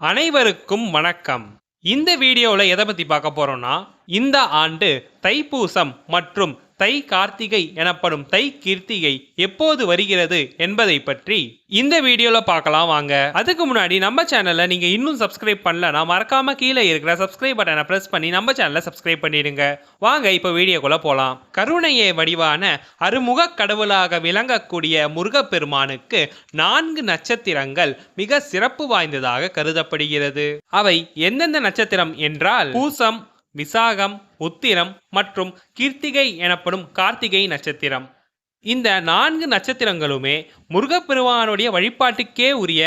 அனைவருக்கும் வணக்கம். இந்த வீடியோவில் எதை பற்றி பார்க்க போறோம்னா இந்த ஆண்டு தைப்பூசம் மற்றும் தை கார்த்திகை எனப்படும் தை கீர்த்திகை எப்போது வருகிறது என்பதை பற்றி இந்த வீடியோவில் பார்க்கலாம் வாங்க. அதுக்கு முன்னாடி நம்ம சேனலை நீங்கள் இன்னும் சப்ஸ்கிரைப் பண்ணலனா மறக்காம கீழே இருக்கிற சப்ஸ்கிரைப் பட்டனை ப்ரெஸ் பண்ணி நம்ம சேனலை சப்ஸ்கிரைப் பண்ணிடுங்க. வாங்க இப்போ வீடியோக்குள்ளே போகலாம் கருணையே வடிவான அருமுக கடவுளாக விளங்கக்கூடிய முருகப்பெருமானுக்கு நான்கு நட்சத்திரங்கள் மிக சிறப்பு வாய்ந்ததாக கருதப்படுகிறது. அவை எந்தெந்த நட்சத்திரம் என்றால் பூசம் விசாகம் உத்திரம் மற்றும் கிருத்திகை எனப்படும் கார்த்திகை நட்சத்திரம். இந்த நான்கு நட்சத்திரங்களுமே முருகப்பெருமானுடைய வழிபாட்டுக்கே உரிய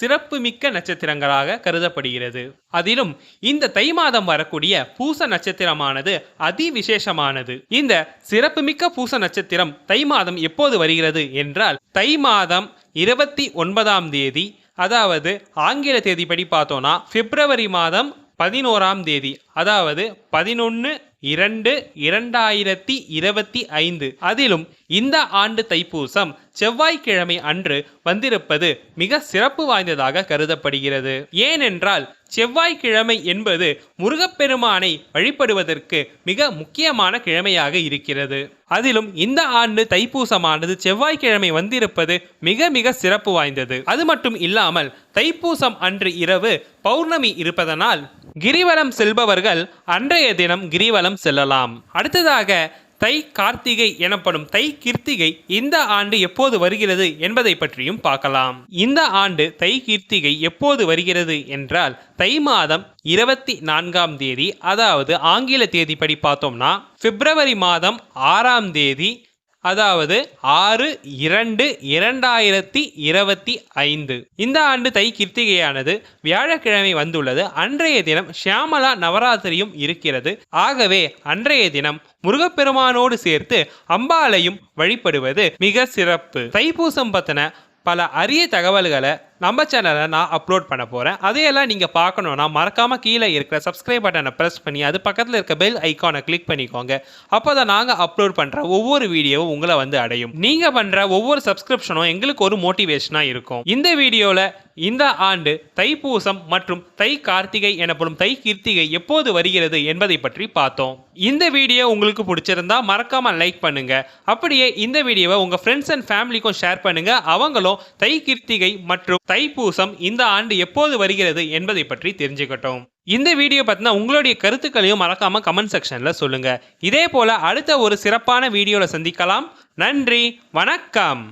சிறப்புமிக்க நட்சத்திரங்களாக கருதப்படுகிறது. அதிலும் இந்த தை மாதம் வரக்கூடிய பூச நட்சத்திரமானது அதி விசேஷமானது இந்த சிறப்புமிக்க பூச நட்சத்திரம் தை மாதம் எப்போது வருகிறது என்றால் தை மாதம் இருபத்தி ஒன்பதாம் தேதி அதாவது ஆங்கில தேதிப்படி பார்த்தோம்னா பிப்ரவரி மாதம் பதினோராம் தேதி அதாவது பதினொன்று இரண்டு இரண்டாயிரத்தி இருபத்தி ஐந்து. அதிலும் இந்த ஆண்டு தைப்பூசம் செவ்வாய்க்கிழமை அன்று வந்திருப்பது மிக சிறப்பு வாய்ந்ததாக கருதப்படுகிறது. ஏனென்றால் செவ்வாய்க்கிழமை என்பது முருகப்பெருமானை வழிபடுவதற்கு மிக முக்கியமான கிழமையாக இருக்கிறது. அதிலும் இந்த ஆண்டு தைப்பூசமானது செவ்வாய்க்கிழமை வந்திருப்பது மிக மிக சிறப்பு வாய்ந்தது. அது மட்டும் இல்லாமல் தைப்பூசம் அன்று இரவு பௌர்ணமி இருப்பதனால் கிரிவலம் செல்பவர்கள் அன்றைய தினம் கிரிவலம் செல்லலாம். அடுத்ததாக தை கார்த்திகை எனப்படும் தை கிருத்திகை இந்த ஆண்டு எப்போது வருகிறது என்பதை பற்றியும் பார்க்கலாம். இந்த ஆண்டு தை கிருத்திகை எப்போது வருகிறது என்றால் தை மாதம் இருபத்தி நான்காம் தேதி அதாவது ஆங்கில தேதிப்படி பார்த்தோம்னா பிப்ரவரி மாதம் ஆறாம் தேதி அதாவது ஆறு இரண்டு இரண்டாயிரத்தி இருபத்தி ஐந்து. இந்த ஆண்டு தை கிருத்திகையானது வியாழக்கிழமை வந்துள்ளது. அன்றைய தினம் ஷியாமலா நவராத்திரியும் இருக்கிறது. ஆகவே அன்றைய தினம் முருகப்பெருமானோடு சேர்த்து அம்பாளையும் வழிபடுவது மிக சிறப்பு. தைப்பூசம் பத்தின பல அரிய தகவல்களை நம்ம சேனலை நான் அப்லோட் பண்ண போகிறேன் அதையெல்லாம் நீங்கள் பார்க்கணுன்னா மறக்காமல் கீழே இருக்கிற சப்ஸ்கிரைப் பட்டனை ப்ரெஸ் பண்ணி அது பக்கத்தில் இருக்க பெல் ஐக்கானை கிளிக் பண்ணிக்கோங்க. அப்போ தான் நாங்கள் அப்லோட் பண்ணுற ஒவ்வொரு வீடியோவும் உங்களை வந்து அடையும். நீங்கள் பண்ணுற ஒவ்வொரு சப்ஸ்கிரிப்ஷனும் எங்களுக்கு ஒரு மோட்டிவேஷனாக இருக்கும். இந்த வீடியோவில் இந்த ஆண்டு தைப்பூசம் மற்றும் தை கார்த்திகை எனப்படும் தை கீர்த்திகை எப்போது வருகிறது என்பதை பற்றி பார்த்தோம். இந்த வீடியோ உங்களுக்கு பிடிச்சிருந்தா மறக்காம லைக் பண்ணுங்க. அப்படியே இந்த வீடியோவை உங்க ஃப்ரெண்ட்ஸ் அண்ட் ஃபேமிலிக்கும் ஷேர் பண்ணுங்க. அவங்களும் தை கீர்த்திகை மற்றும் தைப்பூசம் இந்த ஆண்டு எப்போது வருகிறது என்பதை பற்றி தெரிஞ்சுக்கட்டும். இந்த வீடியோ பற்றின உங்களுடைய கருத்துக்களையும் மறக்காமல் கமெண்ட் செக்ஷனில் சொல்லுங்கள் இதே போல் அடுத்த ஒரு சிறப்பான வீடியோவில் சந்திக்கலாம். நன்றி வணக்கம்.